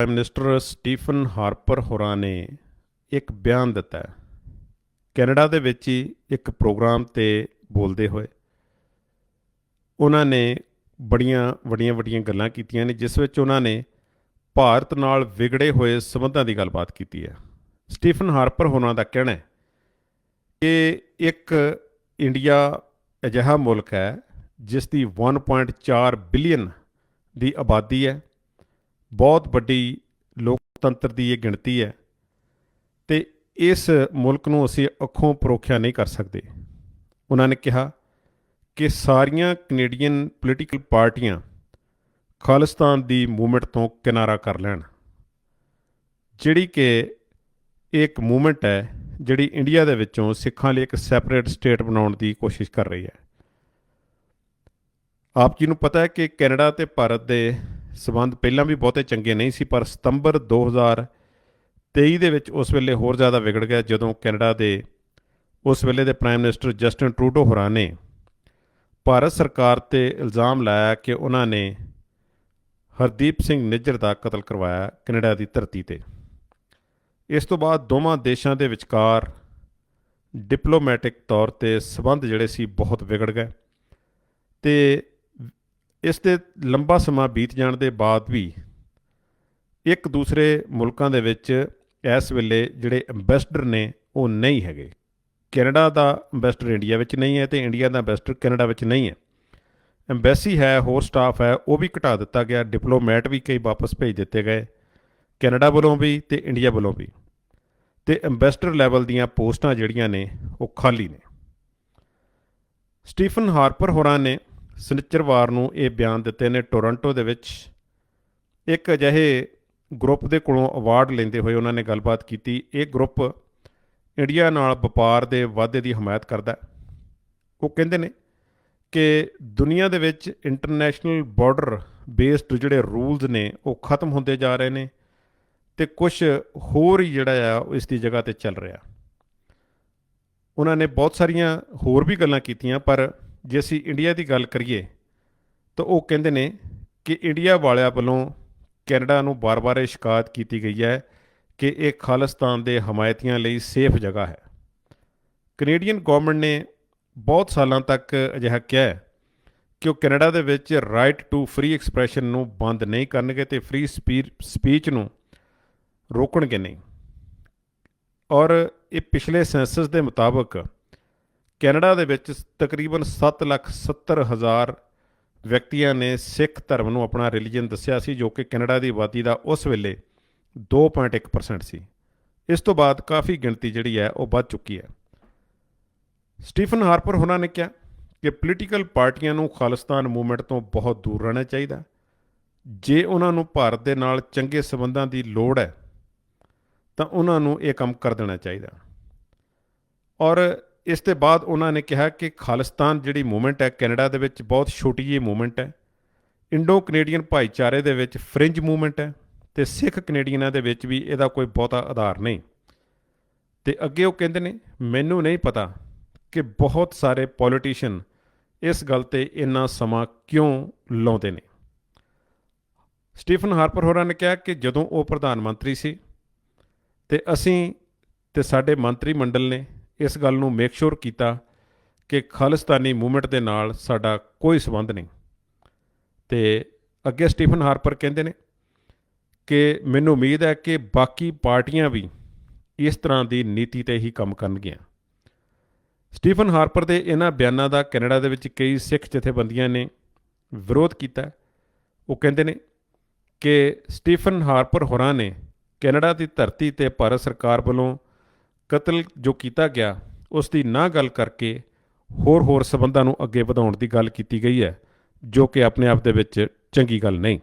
Prime minister Stephen Harper ਹੋਰਾਂ ਨੇ ਇੱਕ ਬਿਆਨ ਦਿੱਤਾ ਕੈਨੇਡਾ ਦੇ ਵਿੱਚ ਹੀ ਇੱਕ ਪ੍ਰੋਗਰਾਮ ਤੇ ਬੋਲਦੇ ਹੋਏ ਉਹਨਾਂ ਨੇ ਬੜੀਆਂ ਵੱਡੀਆਂ ਵੱਡੀਆਂ ਗੱਲਾਂ ਕੀਤੀਆਂ ਨੇ, ਜਿਸ ਵਿੱਚ ਉਹਨਾਂ ਨੇ ਭਾਰਤ ਨਾਲ ਵਿਗੜੇ ਹੋਏ ਸਬੰਧਾਂ ਦੀ ਗੱਲਬਾਤ ਕੀਤੀ ਹੈ। ਸਟੀਫਨ ਹਾਰਪਰ ਹੋਰਾਂ ਦਾ ਕਹਿਣਾ ਹੈ ਕਿ ਇੱਕ ਇੰਡੀਆ ਅਜਿਹਾ ਮੁਲਕ ਹੈ, ਜਿਸ ਦੀ 1.4 ਬਿਲੀਅਨ ਦੀ ਆਬਾਦੀ ਹੈ ਬਹੁਤ ਵੱਡੀ ਲੋਕਤੰਤਰ ਦੀ ਇਹ ਗਿਣਤੀ ਹੈ ਤੇ ਇਸ ਮੁਲਕ ਨੂੰ ਅਸੀਂ ਅੱਖੋਂ ਪਰੋਖਿਆ ਨਹੀਂ ਕਰ ਸਕਦੇ। ਉਹਨਾਂ ਨੇ ਕਿਹਾ ਕਿ ਸਾਰੀਆਂ ਕੈਨੇਡੀਅਨ ਪੋਲੀਟੀਕਲ ਪਾਰਟੀਆਂ ਖਾਲਿਸਤਾਨ ਦੀ ਮੂਵਮੈਂਟ ਤੋਂ ਕਿਨਾਰਾ ਕਰ ਲੈਣ। ਜਿਹੜੀ ਕਿ ਇੱਕ ਮੂਵਮੈਂਟ ਹੈ, ਜਿਹੜੀ ਇੰਡੀਆ ਦੇ ਵਿੱਚੋਂ ਸਿੱਖਾਂ ਲਈ ਇੱਕ ਸੈਪਰੇਟ ਸਟੇਟ ਬਣਾਉਣ ਦੀ ਕੋਸ਼ਿਸ਼ ਕਰ ਰਹੀ ਹੈ। ਆਪ ਜੀ ਨੂੰ ਪਤਾ ਹੈ ਕਿ ਕੈਨੇਡਾ ਤੇ ਭਾਰਤ ਦੇ ਸਬੰਧ ਪਹਿਲਾਂ ਵੀ ਬਹੁਤੇ ਚੰਗੇ ਨਹੀਂ ਸੀ, ਪਰ ਸਤੰਬਰ 2023 ਦੇ ਵਿੱਚ ਉਸ ਵੇਲੇ ਹੋਰ ਜ਼ਿਆਦਾ ਵਿਗੜ ਗਿਆ, ਜਦੋਂ ਕੈਨੇਡਾ ਦੇ ਉਸ ਵੇਲੇ ਦੇ ਪ੍ਰਾਈਮ ਮਿਨਿਸਟਰ ਜਸਟਨ ਟਰੂਡੋ ਹੋਰਾਂ ਨੇ ਭਾਰਤ ਸਰਕਾਰ ਤੇ ਇਲਜ਼ਾਮ ਲਾਇਆ ਕਿ ਉਹਨਾਂ ਨੇ ਹਰਦੀਪ ਸਿੰਘ ਨਿੱਜਰ ਦਾ ਕਤਲ ਕਰਵਾਇਆ ਕੈਨੇਡਾ ਦੀ ਧਰਤੀ ਤੇ। ਇਸ ਤੋਂ ਬਾਅਦ ਦੋਵਾਂ ਦੇਸ਼ਾਂ ਦੇ ਵਿਚਕਾਰ ਡਿਪਲੋਮੈਟਿਕ ਤੌਰ ਤੇ ਸਬੰਧ ਜਿਹੜੇ ਸੀ ਬਹੁਤ ਵਿਗੜ ਗਏ ਤੇ ਇਸ ਤੇ ਲੰਬਾ ਸਮਾਂ ਬੀਤ ਜਾਣ ਦੇ ਬਾਅਦ ਵੀ ਇੱਕ ਦੂਸਰੇ ਮੁਲਕਾਂ ਦੇ ਵਿੱਚ ਇਸ ਵੇਲੇ ਜਿਹੜੇ ਐਮਬੈਸਡਰ ਨੇ ਉਹ ਨਹੀਂ ਹੈਗੇ। ਕੈਨੇਡਾ ਦਾ ਐਮਬੈਸਡਰ ਇੰਡੀਆ ਵਿੱਚ ਨਹੀਂ ਹੈ ਤੇ ਇੰਡੀਆ ਦਾ ਐਮਬੈਸਡਰ ਕੈਨੇਡਾ ਵਿੱਚ ਨਹੀਂ ਹੈ। ਐਮਬੈਸੀ ਹੈ, ਹੋਰ ਸਟਾਫ ਹੈ, ਉਹ ਵੀ ਘਟਾ ਦਿੱਤਾ ਗਿਆ ਡਿਪਲੋਮੈਟ ਵੀ ਕਈ ਵਾਪਸ ਭੇਜ ਦਿੱਤੇ ਗਏ, ਕੈਨੇਡਾ ਵੱਲੋਂ ਵੀ ਤੇ ਇੰਡੀਆ ਵੱਲੋਂ ਵੀ। ਤੇ ਐਮਬੈਸਡਰ ਲੈਵਲ ਦੀਆਂ ਪੋਸਟਾਂ ਜਿਹੜੀਆਂ ਨੇ ਉਹ ਖਾਲੀ ਨੇ। ਸਟੀਫਨ ਹਾਰਪਰ ਹੋਰਾਂ ਨੇ ਸਨਿਚਰਵਾਰ ਨੂੰ ਇਹ ਬਿਆਨ ਦਿੱਤੇ ਨੇ ਟੋਰਾਂਟੋ ਦੇ ਵਿੱਚ। ਇੱਕ ਅਜਿਹੇ ਗਰੁੱਪ ਦੇ ਕੋਲੋਂ ਅਵਾਰਡ ਲੈਂਦੇ ਹੋਏ ਉਹਨਾਂ ਨੇ ਗੱਲਬਾਤ ਕੀਤੀ। ਇਹ ਗਰੁੱਪ ਇੰਡੀਆ ਨਾਲ ਵਪਾਰ ਦੇ ਵਾਧੇ ਦੀ ਹਮਾਇਤ ਕਰਦਾ ਉਹ ਕਹਿੰਦੇ ਨੇ ਕਿ ਦੁਨੀਆ ਦੇ ਵਿੱਚ ਇੰਟਰਨੈਸ਼ਨਲ ਬਾਰਡਰ ਬੇਸਡ ਜਿਹੜੇ ਰੂਲਸ ਨੇ ਉਹ ਖਤਮ ਹੁੰਦੇ ਜਾ ਰਹੇ ਨੇ ਤੇ ਕੁਝ ਹੋਰ ਹੀ ਜਿਹੜਾ ਆ ਉਹ ਇਸ ਦੀ ਜਗ੍ਹਾ ਤੇ ਚੱਲ ਰਿਹਾ। ਉਹਨਾਂ ਨੇ ਬਹੁਤ ਸਾਰੀਆਂ ਹੋਰ ਵੀ ਗੱਲਾਂ ਕੀਤੀਆਂ, ਪਰ ਜੇ ਅਸੀਂ ਇੰਡੀਆ ਦੀ ਗੱਲ ਕਰੀਏ, ਤਾਂ ਉਹ ਕਹਿੰਦੇ ਨੇ ਕਿ ਇੰਡੀਆ ਵਾਲਿਆਂ ਵੱਲੋਂ ਕੈਨੇਡਾ ਨੂੰ ਬਾਰ-ਬਾਰ ਇਹ ਸ਼ਿਕਾਇਤ ਕੀਤੀ ਗਈ ਹੈ ਕਿ ਇਹ ਖਾਲਿਸਤਾਨ ਦੇ ਹਮਾਇਤੀਆਂ ਲਈ ਸੇਫ ਜਗ੍ਹਾ ਹੈ। ਕੈਨੇਡੀਅਨ ਗਵਰਨਮੈਂਟ ਨੇ ਬਹੁਤ ਸਾਲਾਂ ਤੱਕ ਅਜਿਹਾ ਕਿਹਾ ਹੈ ਕਿ ਉਹ ਕੈਨੇਡਾ ਦੇ ਵਿੱਚ ਰਾਈਟ ਟੂ ਫ੍ਰੀ ਐਕਸਪ੍ਰੈਸ਼ਨ ਨੂੰ ਬੰਦ ਨਹੀਂ ਕਰਨਗੇ ਤੇ ਫ੍ਰੀ ਸਪੀਚ ਨੂੰ ਰੋਕਣਗੇ ਨਹੀਂ। ਔਰ ਇਹ ਪਿਛਲੇ ਸੈਂਸਸ ਦੇ ਮੁਤਾਬਕ ਕੈਨੇਡਾ ਦੇ ਵਿੱਚ ਤਕਰੀਬਨ 7,70,000 ਵਿਅਕਤੀਆਂ ਨੇ ਸਿੱਖ ਧਰਮ ਨੂੰ ਆਪਣਾ ਰਿਲੀਜੀਅਨ ਦੱਸਿਆ ਸੀ ਜੋ ਕਿ ਕੈਨੇਡਾ ਦੀ ਆਬਾਦੀ ਦਾ ਉਸ ਵੇਲੇ 2.1% ਸੀ। ਇਸ ਤੋਂ ਬਾਅਦ ਕਾਫੀ ਗਿਣਤੀ ਜਿਹੜੀ ਹੈ ਉਹ ਵੱਧ ਚੁੱਕੀ ਹੈ। ਸਟੀਫਨ ਹਾਰਪਰ ਹੋਣਾ ਨੇ ਕਿਹਾ ਕਿ ਪੋਲੀਟੀਕਲ ਪਾਰਟੀਆਂ ਨੂੰ ਖਾਲਿਸਤਾਨ ਮੂਵਮੈਂਟ ਤੋਂ ਬਹੁਤ ਦੂਰ ਰਹਿਣਾ ਚਾਹੀਦਾ ਜੇ ਉਹਨਾਂ ਨੂੰ ਭਾਰਤ ਦੇ ਨਾਲ ਚੰਗੇ ਸਬੰਧਾਂ ਦੀ ਲੋੜ ਹੈ ਤਾਂ ਉਹਨਾਂ ਨੂੰ ਇਹ ਕੰਮ ਕਰ ਦੇਣਾ ਚਾਹੀਦਾ ਔਰ ਇਸ ਦੇ ਬਾਅਦ ਉਹਨਾਂ ਨੇ ਕਿਹਾ ਕਿ ਖਾਲਿਸਤਾਨ ਜਿਹੜੀ ਮੂਵਮੈਂਟ ਹੈ, ਕੈਨੇਡਾ ਦੇ ਵਿੱਚ ਬਹੁਤ ਛੋਟੀ ਜਿਹੀ ਮੂਵਮੈਂਟ ਹੈ। ਇੰਡੋ ਕੈਨੇਡੀਅਨ ਭਾਈਚਾਰੇ ਦੇ ਵਿੱਚ ਫ੍ਰਿੰਜ ਮੂਵਮੈਂਟ ਹੈ ਤੇ ਸਿੱਖ ਕੈਨੇਡੀਅਨਾਂ ਦੇ ਵਿੱਚ ਵੀ ਇਹਦਾ ਕੋਈ ਬਹੁਤਾ ਆਧਾਰ ਨਹੀਂ। ਤੇ ਅੱਗੇ ਉਹ ਕਹਿੰਦੇ ਨੇ, ਮੈਨੂੰ ਨਹੀਂ ਪਤਾ ਕਿ ਬਹੁਤ ਸਾਰੇ ਪੋਲੀਟੀਸ਼ੀਅਨ ਇਸ ਗੱਲ ਤੇ ਇੰਨਾ ਸਮਾਂ ਕਿਉਂ ਲਾਉਂਦੇ ਨੇ। ਸਟੀਫਨ ਹਾਰਪਰ ਹੋਰਾਂ ਨੇ ਕਿਹਾ ਕਿ ਜਦੋਂ ਉਹ ਪ੍ਰਧਾਨ ਮੰਤਰੀ ਸੀ ਤੇ ਅਸੀਂ ਤੇ ਸਾਡੇ ਮੰਤਰੀ ਮੰਡਲ ਨੇ ਇਸ ਗੱਲ ਨੂੰ ਮੇਕ ਸ਼ੋਰ ਕੀਤਾ ਕਿ ਖਾਲਿਸਤਾਨੀ ਮੂਵਮੈਂਟ ਦੇ ਨਾਲ ਸਾਡਾ ਕੋਈ ਸਬੰਧ ਨਹੀਂ। ਤੇ ਅੱਗੇ ਸਟੀਫਨ ਹਾਰਪਰ ਕਹਿੰਦੇ ਨੇ ਕਿ ਮੈਨੂੰ ਉਮੀਦ ਹੈ ਕਿ ਬਾਕੀ ਪਾਰਟੀਆਂ ਵੀ ਇਸ ਤਰ੍ਹਾਂ ਦੀ ਨੀਤੀ ਤੇ ਹੀ ਕੰਮ ਕਰਨਗੀਆਂ। ਸਟੀਫਨ ਹਾਰਪਰ ਦੇ ਇਹਨਾਂ ਬਿਆਨਾਂ ਦਾ ਕੈਨੇਡਾ ਦੇ ਵਿੱਚ ਕਈ ਸਿੱਖ ਜਥੇਬੰਦੀਆਂ ਨੇ ਵਿਰੋਧ ਕੀਤਾ। ਉਹ ਕਹਿੰਦੇ ਨੇ ਕਿ ਸਟੀਫਨ ਹਾਰਪਰ ਹੋਰਾਂ ਨੇ ਕੈਨੇਡਾ ਦੀ ਧਰਤੀ ਤੇ ਭਾਰਤ ਸਰਕਾਰ ਵੱਲੋਂ ਕਤਲ ਜੋ ਕੀਤਾ ਗਿਆ ਉਸ ਦੀ ਨਾ ਗੱਲ ਕਰਕੇ ਹੋਰ ਹੋਰ ਸਬੰਧਾਂ ਨੂੰ ਅੱਗੇ ਵਧਾਉਣ ਦੀ ਗੱਲ ਕੀਤੀ ਗਈ ਹੈ, ਜੋ ਕਿ ਆਪਣੇ ਆਪ ਦੇ ਵਿੱਚ ਚੰਗੀ ਗੱਲ ਨਹੀਂ।